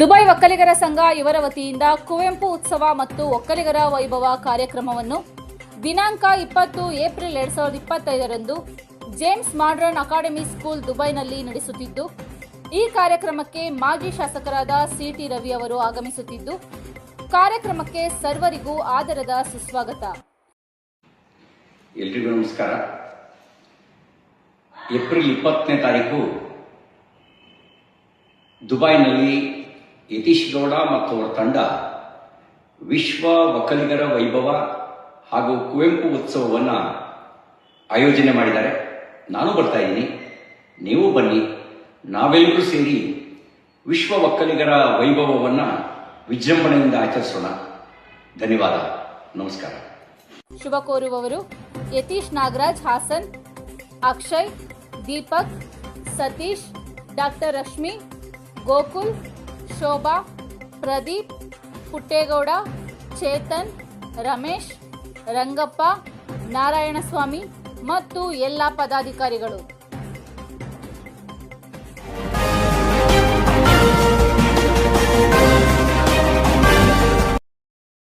Dubai ಒಕ್ಕಲಿಗರ ಸಂಘ ಇವರ ವತಿಯಿಂದ ಕುವೆಂಪು ಉತ್ಸವ ಮತ್ತು ಒಕ್ಕಲಿಗರ ವೈಭವ ಕಾರ್ಯಕ್ರಮವನ್ನು ದಿನಾಂಕ ಇಪ್ಪತ್ತು ಏಪ್ರಿಲ್ ಎರಡ್ ಸಾವಿರದ ಇಪ್ಪತ್ತೈದರಂದು ಜೇಮ್ಸ್ ಮಾಡ್ರನ್ ಅಕಾಡೆಮಿ ಸ್ಕೂಲ್ ದುಬೈನಲ್ಲಿ ನಡೆಸುತ್ತಿದ್ದು, ಈ ಕಾರ್ಯಕ್ರಮಕ್ಕೆ ಮಾಜಿ ಶಾಸಕರಾದ ಸಿಟಿ ರವಿ ಅವರು ಆಗಮಿಸುತ್ತಿದ್ದು, ಕಾರ್ಯಕ್ರಮಕ್ಕೆ ಸರ್ವರಿಗೂ ಆದರದ ಸುಸ್ವಾಗತ. ಎಲ್ರಿಗೂ ನಮಸ್ಕಾರ. ಏಪ್ರಿಲ್ ಇಪ್ಪತ್ತನೇ ತಾರೀಕು ದುಬೈನಲ್ಲಿ ಯತೀಶ್ ಗೌಡ ಮತ್ತು ಅವರ ತಂಡ ವಿಶ್ವ ಒಕ್ಕಲಿಗರ ವೈಭವ ಹಾಗೂ ಕುವೆಂಪು ಉತ್ಸವವನ್ನು ಆಯೋಜನೆ ಮಾಡಿದ್ದಾರೆ. ನಾನು ಬರ್ತಾ ಇದ್ದೀನಿ. ನೀವು ಬನ್ನಿ. ನಾವೆಲ್ಲರೂ ಸೇರಿ ವಿಶ್ವ ಒಕ್ಕಲಿಗರ ವೈಭವವನ್ನು ವಿಜೃಂಭಣೆಯಿಂದ ಆಚರಿಸೋಣ. ಧನ್ಯವಾದ. ನಮಸ್ಕಾರ. ಶುಭ ಕೋರುವವರು ಯತೀಶ್ ನಾಗರಾಜ್, ಹಾಸನ್, ಅಕ್ಷಯ್, ದೀಪಕ್, ಸತೀಶ್, ಡಾಕ್ಟರ್ ರಶ್ಮಿ, ಗೋಕುಲ್ ಶೋಭಾ ಪ್ರದೀಪ್ ಪುಟ್ಟೇಗೌಡ ಚೇತನ್ ರಮೇಶ್ ರಂಗಪ್ಪ ನಾರಾಯಣಸ್ವಾಮಿ ಮತ್ತು ಎಲ್ಲ ಪದಾಧಿಕಾರಿಗಳು.